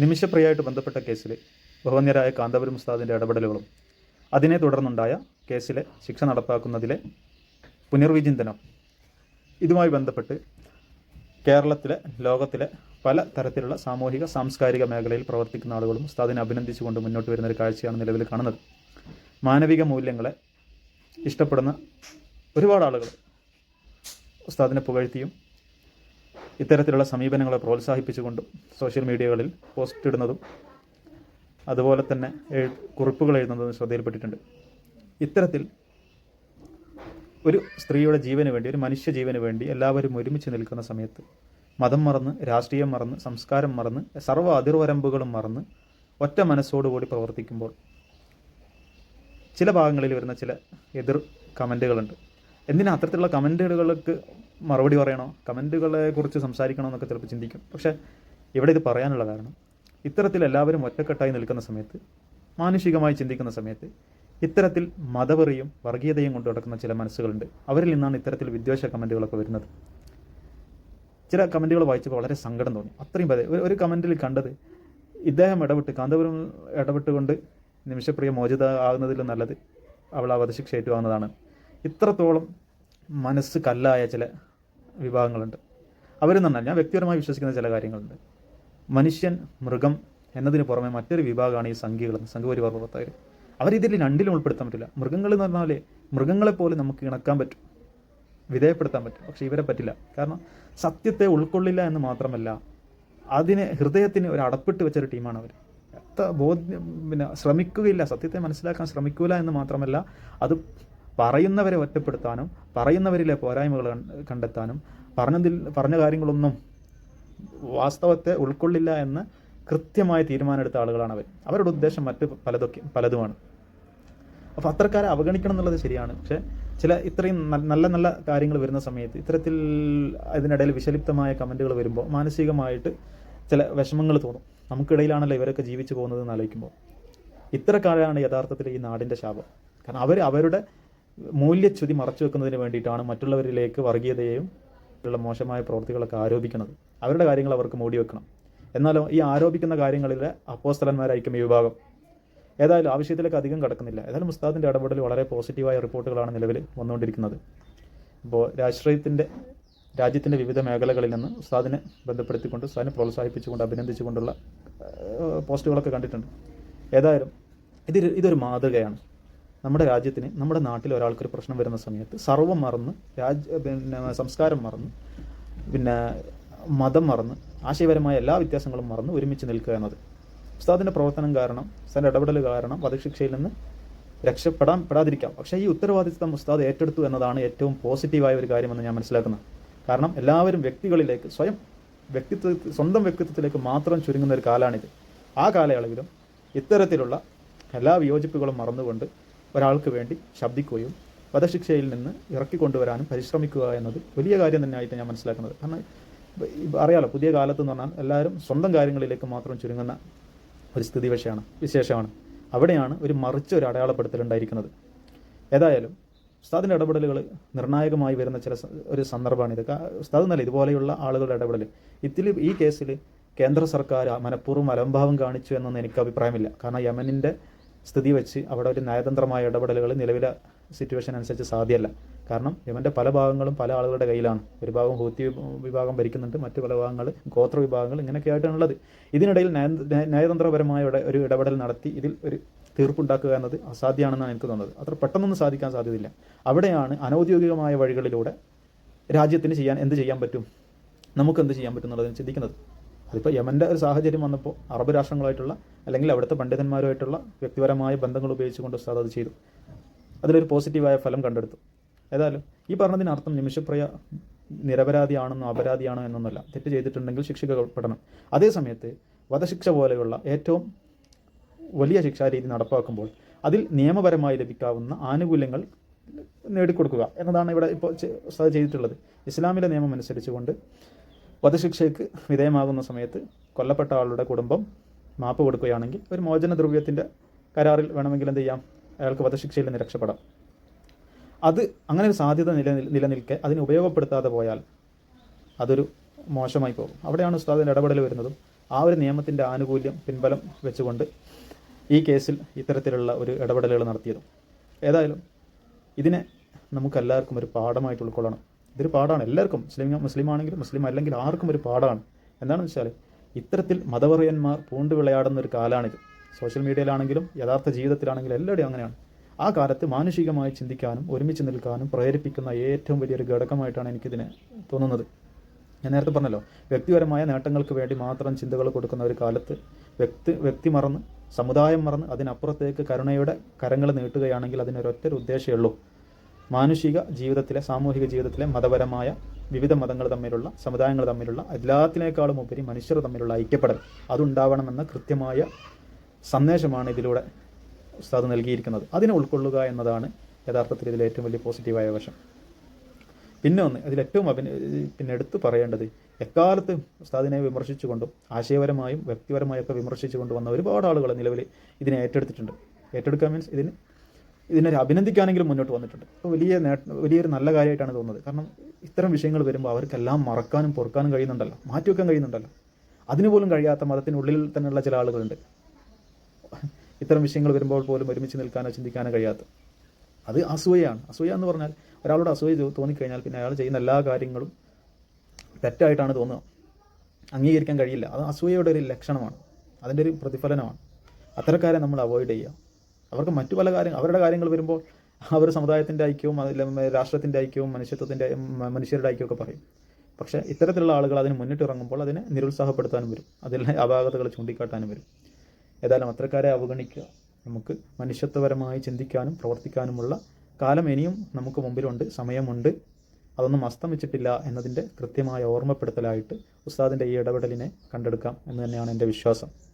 നിമിഷപ്രിയമായിട്ട് ബന്ധപ്പെട്ട കേസിൽ ഭവന്യരായ കാന്തപുരം ഉസ്താദിന്റെ ഇടപെടലുകളും അതിനെ തുടർന്നുണ്ടായ കേസിലെ ശിക്ഷ നടപ്പാക്കുന്നതിലെ പുനർവിചിന്തനം ഇതുമായി ബന്ധപ്പെട്ട് കേരളത്തിലെ ലോകത്തിലെ പല തരത്തിലുള്ള സാമൂഹിക സാംസ്കാരിക മേഖലയിൽ പ്രവർത്തിക്കുന്ന ആളുകളും ഉസ്താദിനെ അഭിനന്ദിച്ചുകൊണ്ട് മുന്നോട്ട് വരുന്ന ഒരു കാഴ്ചയാണ് നിലവിൽ കാണുന്നത്. മാനവിക മൂല്യങ്ങളെ ഇഷ്ടപ്പെടുന്ന ഒരുപാട് ആളുകൾ ഉസ്താദിനെ പുകഴ്ത്തിയും ഇത്തരത്തിലുള്ള സമീപനങ്ങളെ പ്രോത്സാഹിപ്പിച്ചുകൊണ്ടും സോഷ്യൽ മീഡിയകളിൽ പോസ്റ്റ് ഇടുന്നതും അതുപോലെ തന്നെ കുറിപ്പുകൾ എഴുതുന്നതും ശ്രദ്ധയിൽപ്പെട്ടിട്ടുണ്ട്. ഇത്തരത്തിൽ ഒരു സ്ത്രീയുടെ ജീവന് വേണ്ടി ഒരു മനുഷ്യ ജീവന് വേണ്ടി എല്ലാവരും ഒരുമിച്ച് നിൽക്കുന്ന സമയത്ത് മതം മറന്ന് രാഷ്ട്രീയം മറന്ന് സംസ്കാരം മറന്ന് സർവ അതിർവരമ്പുകളും മറന്ന് ഒറ്റ മനസ്സോടുകൂടി പ്രവർത്തിക്കുമ്പോൾ ചില ഭാഗങ്ങളിൽ വരുന്ന ചില എതിർ കമന്റുകളുണ്ട്. എന്തിനാ അത്തരത്തിലുള്ള കമന്റുകൾക്ക് മറുപടി പറയണോ? കമന്റുകളെ കുറിച്ച് സംസാരിക്കണോ എന്നൊക്കെ ചിലപ്പോൾ ചിന്തിക്കും. പക്ഷേ ഇവിടെ ഇത് പറയാനുള്ള കാരണം ഇത്തരത്തിൽ എല്ലാവരും ഒറ്റക്കെട്ടായി നിൽക്കുന്ന സമയത്ത് മാനുഷികമായി ചിന്തിക്കുന്ന സമയത്ത് ഇത്തരത്തിൽ മതവെറിയും വർഗീയതയും കൊണ്ട് നടക്കുന്ന ചില മനസ്സുകളുണ്ട്. അവരിൽ നിന്നാണ് ഇത്തരത്തിൽ വിദ്വേഷ കമന്റുകളൊക്കെ വരുന്നത്. ചില കമന്റുകൾ വായിച്ചപ്പോൾ വളരെ സങ്കടം തോന്നി. അത്രയും പതി. ഒരു കമന്റിൽ കണ്ടത് ഇദ്ദേഹം ഇടപെട്ട് കാന്തപുരം ഇടപെട്ടുകൊണ്ട് നിമിഷപ്രിയ മോചിത ആകുന്നതിലും നല്ലത് അവൾ വധശിക്ഷ ഏറ്റുവാങ്ങുന്നതാണ് ഇത്രത്തോളം മനസ്സ് കല്ലായ ചില വിഭാഗങ്ങളുണ്ട്. അവരെന്ന് പറഞ്ഞാൽ ഞാൻ വ്യക്തിപരമായി വിശ്വസിക്കുന്ന ചില കാര്യങ്ങളുണ്ട്. മനുഷ്യൻ മൃഗം എന്നതിന് പുറമെ മറ്റൊരു വിഭാഗമാണ് ഈ സംഘികളും സംഘപരിവാർ പ്രവർത്തകർ. അവരിതിൽ രണ്ടിലും ഉൾപ്പെടുത്താൻ പറ്റില്ല. മൃഗങ്ങൾ എന്ന് പറഞ്ഞാൽ മൃഗങ്ങളെപ്പോലെ നമുക്ക് ഇണക്കാൻ പറ്റും വിധേയപ്പെടുത്താൻ പറ്റും. പക്ഷേ ഇവരെ പറ്റില്ല. കാരണം സത്യത്തെ ഉൾക്കൊള്ളില്ല എന്ന് മാത്രമല്ല അതിനെ ഹൃദയത്തിന് ഒരു അടപ്പിട്ട് വെച്ചൊരു ടീമാണ് അവർ. ബോധ്യം പിന്നെ ശ്രമിക്കുകയില്ല. സത്യത്തെ മനസ്സിലാക്കാൻ ശ്രമിക്കില്ല എന്ന് മാത്രമല്ല അത് പറയുന്നവരെ ഒറ്റപ്പെടുത്താനും പറയുന്നവരിലെ പോരായ്മകൾ കണ്ടെത്താനും പറഞ്ഞതിൽ പറഞ്ഞ കാര്യങ്ങളൊന്നും വാസ്തവത്തെ ഉൾക്കൊള്ളില്ല എന്ന് കൃത്യമായ തീരുമാനമെടുത്ത ആളുകളാണ് അവർ. അവരുടെ ഉദ്ദേശം മറ്റ് പലതൊക്കെ പലതുമാണ്. അപ്പോൾ അത്രക്കാരെ അവഗണിക്കണം എന്നുള്ളത് ശരിയാണ്. പക്ഷേ ചില ഇത്രയും നല്ല നല്ല കാര്യങ്ങൾ വരുന്ന സമയത്ത് ഇത്തരത്തിൽ അതിനിടയിൽ വിഷലിപ്തമായ കമന്റുകൾ വരുമ്പോൾ മാനസികമായിട്ട് ചില വിഷമങ്ങൾ തോന്നും. നമുക്കിടയിലാണല്ലോ ഇവരൊക്കെ ജീവിച്ചു പോകുന്നത് എന്ന് ആലോചിക്കുമ്പോൾ. ഇത്തരക്കാരാണ് യഥാർത്ഥത്തിൽ ഈ നാടിന്റെ ശാപം. കാരണം അവർ അവരുടെ മൂല്യച്യുതി മറച്ചു വെക്കുന്നതിന് വേണ്ടിയിട്ടാണ് മറ്റുള്ളവരിലേക്ക് വർഗീയതയെയും ഉള്ള മോശമായ പ്രവൃത്തികളൊക്കെ ആരോപിക്കുന്നത്. അവരുടെ കാര്യങ്ങൾ അവർക്ക് മൂടി വെക്കണം. എന്നാലോ ഈ ആരോപിക്കുന്ന കാര്യങ്ങളിൽ അപ്പോസ്തലന്മാരായിരിക്കും ഈ വിഭാഗം. ഏതായാലും ആവശ്യത്തിലേക്ക് അധികം കടക്കുന്നില്ല. ഏതായാലും മുസ്താദിന്റെ ഇടപെടൽ വളരെ പോസിറ്റീവായ റിപ്പോർട്ടുകളാണ് നിലവിൽ വന്നുകൊണ്ടിരിക്കുന്നത്. അപ്പോൾ രാഷ്ട്രീയത്തിന്റെ രാജ്യത്തിന്റെ വിവിധ മേഖലകളിൽ നിന്ന് ഉസ്താദിനെ ബന്ധപ്പെടുത്തിക്കൊണ്ട് ഉസ്താദിനെ പ്രോത്സാഹിപ്പിച്ചുകൊണ്ട് അഭിനന്ദിച്ചുകൊണ്ടുള്ള പോസ്റ്റുകളൊക്കെ കണ്ടിട്ടുണ്ട്. ഏതായാലും ഇത് ഇതൊരു മാതൃകയാണ്. നമ്മുടെ രാജ്യത്തിന് നമ്മുടെ നാട്ടിൽ ഒരാൾക്കൊരു പ്രശ്നം വരുന്ന സമയത്ത് സർവം മറന്ന് രാജ്യ പിന്നെ സംസ്കാരം മറന്ന് പിന്നെ മതം മറന്ന് ആശയപരമായ എല്ലാ വ്യത്യാസങ്ങളും മറന്ന് ഒരുമിച്ച് നിൽക്കുക എന്നത്. ഉസ്താദിന്റെ പ്രവർത്തനം കാരണം ഉസ്താദിന്റെ ഇടപെടൽ കാരണം വധശിക്ഷയിൽ നിന്ന് രക്ഷപ്പെടാൻ പെടാതിരിക്കാം. പക്ഷേ ഈ ഉത്തരവാദിത്വം ഉസ്താദ് ഏറ്റെടുത്തു എന്നതാണ് ഏറ്റവും പോസിറ്റീവായ ഒരു കാര്യമെന്ന് ഞാൻ മനസ്സിലാക്കുന്നത്. കാരണം എല്ലാവരും വ്യക്തികളിലേക്ക് സ്വയം വ്യക്തിത്വ സ്വന്തം വ്യക്തിത്വത്തിലേക്ക് മാത്രം ചുരുങ്ങുന്ന ഒരു കാലമാണിത് ആ കാലയളവിലും ഇത്തരത്തിലുള്ള എല്ലാ വിയോജിപ്പുകളും മറന്നുകൊണ്ട് ഒരാൾക്ക് വേണ്ടി ശബ്ദിക്കുകയും വധശിക്ഷയിൽ നിന്ന് ഇറക്കിക്കൊണ്ടുവരാനും പരിശ്രമിക്കുക എന്നത് വലിയ കാര്യം തന്നെയായിട്ട് ഞാൻ മനസ്സിലാക്കുന്നത്. കാരണം അറിയാലോ പുതിയ കാലത്ത് എന്ന് പറഞ്ഞാൽ എല്ലാവരും സ്വന്തം കാര്യങ്ങളിലേക്ക് മാത്രം ചുരുങ്ങുന്ന ഒരു സ്ഥിതി വിഷയമാണ് വിശേഷമാണ്. അവിടെയാണ് ഒരു മറിച്ച് ഒരു അടയാളപ്പെടുത്തലുണ്ടായിരിക്കുന്നത് ഏതായാലും ഉസ്താദിന്റെ ഇടപെടലുകൾ നിർണായകമായി വരുന്ന ചില ഒരു സന്ദർഭമാണിത്. ഉസ്താദ് എന്നല്ല ഇതുപോലെയുള്ള ആളുകളുടെ ഇടപെടൽ ഇതിൽ ഈ കേസിൽ കേന്ദ്ര സർക്കാർ മനഃപൂർവം അലംഭാവം കാണിച്ചു എന്നൊന്നും എനിക്ക് അഭിപ്രായമില്ല. കാരണം യമനിന്റെ സ്ഥിതി വെച്ച് അവിടെ ഒരു നയതന്ത്രമായ ഇടപെടലുകൾ നിലവിലെ സിറ്റുവേഷൻ അനുസരിച്ച് സാധ്യമല്ല. കാരണം യമന്റെ പല ഭാഗങ്ങളും പല ആളുകളുടെ കയ്യിലാണ്. ഒരു ഭാഗം ഹൂത്തി വിഭാഗം ഭരിക്കുന്നുണ്ട് മറ്റു പല ഭാഗങ്ങൾ ഗോത്ര വിഭാഗങ്ങൾ ഇങ്ങനെയൊക്കെ ആയിട്ടാണുള്ളത് ഇതിനിടയിൽ നയ- നയ- നയതന്ത്രപരമായ ഒരു ഇടപെടൽ നടത്തി ഇതിൽ ഒരു തീർപ്പുണ്ടാക്കുക എന്നത് അസാധ്യമാണെന്നാണ് എനിക്ക് തോന്നുന്നത്. അത്ര പെട്ടെന്നൊന്നും സാധിക്കാൻ സാധ്യതയില്ല. അവിടെയാണ് അനൗദ്യോഗികമായ വഴികളിലൂടെ രാജ്യത്തിന് ചെയ്യാൻ എന്ത് ചെയ്യാൻ പറ്റും? നമുക്ക് എന്ത് ചെയ്യാൻ പറ്റും എന്നുള്ളതിന് ചിന്തിക്കുന്നത്. അതിപ്പോൾ യമന്റെ ഒരു സാഹചര്യം വന്നപ്പോൾ അറബ് രാഷ്ട്രങ്ങളായിട്ടുള്ള അല്ലെങ്കിൽ അവിടുത്തെ പണ്ഡിതന്മാരുമായിട്ടുള്ള വ്യക്തിപരമായ ബന്ധങ്ങൾ ഉപയോഗിച്ചുകൊണ്ട് ഉസ്താദ് അത് ചെയ്തു. അതിലൊരു പോസിറ്റീവായ ഫലം കണ്ടെടുത്തു. ഏതായാലും ഈ പറഞ്ഞതിനർത്ഥം നിമിഷപ്രിയ നിരപരാധിയാണെന്നോ അപരാധിയാണോ എന്നൊന്നുമല്ല. തെറ്റ് ചെയ്തിട്ടുണ്ടെങ്കിൽ ശിക്ഷിക്കപ്പെടണം അതേ സമയത്ത് വധശിക്ഷ പോലെയുള്ള ഏറ്റവും വലിയ ശിക്ഷാരീതി നടപ്പാക്കുമ്പോൾ അതിൽ നിയമപരമായി ലഭിക്കാവുന്ന ആനുകൂല്യങ്ങൾ നേടിക്കൊടുക്കുക എന്നതാണ് ഇവിടെ ഇപ്പോൾ ചെയ്തിട്ടുള്ളത്. ഇസ്ലാമിലെ നിയമം അനുസരിച്ചുകൊണ്ട് വധശിക്ഷയ്ക്ക് വിധേയമാകുന്ന സമയത്ത് കൊല്ലപ്പെട്ട ആളുടെ കുടുംബം മാപ്പ് കൊടുക്കുകയാണെങ്കിൽ ഒരു മോചന ദ്രവ്യത്തിന്റെ കരാറിൽ വേണമെങ്കിൽ എന്ത് ചെയ്യാം? അയാൾക്ക് വധശിക്ഷയിൽ നിന്ന് രക്ഷപ്പെടാം. അത് അങ്ങനെ ഒരു സാധ്യത നില നിലനിൽക്കെ അതിനെ ഉപയോഗപ്പെടുത്താതെ പോയാൽ അതൊരു മോശമായി പോകും. അവിടെയാണ് ഉസ്താദിന്റെ ഇടപെടൽ വരുന്നതും ആ ഒരു നിയമത്തിന്റെ ആനുകൂല്യം പിൻബലം വെച്ചുകൊണ്ട് ഈ കേസിൽ ഇത്തരത്തിലുള്ള ഒരു ഇടപെടലുകൾ നടത്തിയതും. ഏതായാലും ഇതിനെ നമുക്കെല്ലാവർക്കും ഒരു പാഠമായിട്ട് ഉൾക്കൊള്ളണം. ഇതൊരു പാടാണ്. എല്ലാവർക്കും മുസ്ലിം മുസ്ലിം ആണെങ്കിലും മുസ്ലിം അല്ലെങ്കിൽ ആർക്കും ഒരു പാടാണ്. എന്താണെന്ന് വെച്ചാൽ ഇത്തരത്തിൽ മതപറയന്മാർ പൂണ്ട് വിളയാടുന്ന ഒരു കാലമാണിത് സോഷ്യൽ മീഡിയയിലാണെങ്കിലും യഥാർത്ഥ ജീവിതത്തിലാണെങ്കിലും എല്ലാവരുടെയും അങ്ങനെയാണ്. ആ കാലത്ത് മാനുഷികമായി ചിന്തിക്കാനും ഒരുമിച്ച് നിൽക്കാനും പ്രേരിപ്പിക്കുന്ന ഏറ്റവും വലിയൊരു ഘടകമായിട്ടാണ് എനിക്കിതിനെ തോന്നുന്നത്. ഞാൻ നേരത്തെ പറഞ്ഞല്ലോ വ്യക്തിപരമായ നേട്ടങ്ങൾക്ക് വേണ്ടി മാത്രം ചിന്തകൾ കൊടുക്കുന്ന ഒരു കാലത്ത് വ്യക്തി വ്യക്തി മറന്ന് സമുദായം മറന്ന് അതിനപ്പുറത്തേക്ക് കരുണയുടെ കരങ്ങൾ നീട്ടുകയാണെങ്കിൽ അതിനൊരൊറ്റ ഉദ്ദേശമേ ഉള്ളൂ. മാനുഷിക ജീവിതത്തിലെ സാമൂഹിക ജീവിതത്തിലെ മതപരമായ വിവിധ മതങ്ങൾ തമ്മിലുള്ള സമുദായങ്ങൾ തമ്മിലുള്ള എല്ലാത്തിനേക്കാളും ഉപരി മനുഷ്യർ തമ്മിലുള്ള ഐക്യപ്പെടൽ അതുണ്ടാവണമെന്ന കൃത്യമായ സന്ദേശമാണ് ഇതിലൂടെ ഉസ്താദ് നൽകിയിരിക്കുന്നത്. അതിനെ ഉൾക്കൊള്ളുക എന്നതാണ് യഥാർത്ഥത്തിൽ ഇതിലെ ഏറ്റവും വലിയ പോസിറ്റീവായ വശം. പിന്നെ ഒന്ന് അതിലേറ്റവും അഭിന പിന്നെ എടുത്തു പറയേണ്ടത് എക്കാലത്ത് ഉസ്താദിനെ വിമർശിച്ചുകൊണ്ടും ആശയപരമായും വ്യക്തിപരമായും ഒക്കെ വിമർശിച്ചുകൊണ്ട് വന്ന ഒരുപാട് ആളുകൾ നിലവിൽ ഇതിനെ ഏറ്റെടുത്തിട്ടുണ്ട്. ഏറ്റെടുക്കാൻ മീൻസ് ഇതിന് ഇതിനെ അഭിനന്ദിക്കാനെങ്കിലും മുന്നോട്ട് വന്നിട്ടുണ്ട്. വലിയ നേട്ട വലിയൊരു നല്ല കാര്യമായിട്ടാണ് തോന്നുന്നത്. കാരണം ഇത്തരം വിഷയങ്ങൾ വരുമ്പോൾ അവർക്കെല്ലാം മറക്കാനും പൊറുക്കാനും കഴിയുന്നുണ്ടല്ലോ. മാറ്റിവെക്കാൻ കഴിയുന്നുണ്ടല്ലോ. അതിനുപോലും കഴിയാത്ത മതത്തിനുള്ളിൽ തന്നെയുള്ള ചില ആളുകളുണ്ട്. ഇത്തരം വിഷയങ്ങൾ വരുമ്പോൾ പോലും ഒരുമിച്ച് നിൽക്കാനോ ചിന്തിക്കാനോ കഴിയാത്ത. അത് അസൂയയാണ്. അസൂയ എന്ന് പറഞ്ഞാൽ ഒരാളോട് അസൂയ തോന്നിക്കഴിഞ്ഞാൽ പിന്നെ അയാൾ ചെയ്യുന്ന എല്ലാ കാര്യങ്ങളും തെറ്റായിട്ടാണ് തോന്നുക. അംഗീകരിക്കാൻ കഴിയില്ല. അത് അസൂയയുടെ ഒരു ലക്ഷണമാണ്. അതിന്റെ ഒരു പ്രതിഫലനമാണ്. അത്തരക്കാരെ നമ്മൾ അവോയ്ഡ് ചെയ്യുക. അവർക്ക് മറ്റു പല കാര്യങ്ങൾ അവരുടെ കാര്യങ്ങൾ വരുമ്പോൾ അവർ സമുദായത്തിന്റെ ഐക്യവും അതിൽ രാഷ്ട്രത്തിന്റെ ഐക്യവും മനുഷ്യത്വത്തിന്റെ മനുഷ്യരുടെ ഐക്യമൊക്കെ പറയും. പക്ഷേ ഇത്തരത്തിലുള്ള ആളുകൾ അതിന് മുന്നിട്ടിറങ്ങുമ്പോൾ അതിനെ നിരുത്സാഹപ്പെടുത്താനും വരും. അതിൽ അപാകതകൾ ചൂണ്ടിക്കാട്ടാനും വരും. ഏതായാലും അത്രക്കാരെ അവഗണിക്കുക. നമുക്ക് മനുഷ്യത്വപരമായി ചിന്തിക്കാനും പ്രവർത്തിക്കാനുമുള്ള കാലം ഇനിയും നമുക്ക് മുമ്പിലുണ്ട് സമയമുണ്ട്. അതൊന്നും അസ്തമിച്ചിട്ടില്ല എന്നതിന്റെ കൃത്യമായ ഓർമ്മപ്പെടുത്തലായിട്ട് ഉസ്താദിന്റെ ഈ ഇടപെടലിനെ കണ്ടെടുക്കാം എന്ന് തന്നെയാണ് എന്റെ വിശ്വാസം.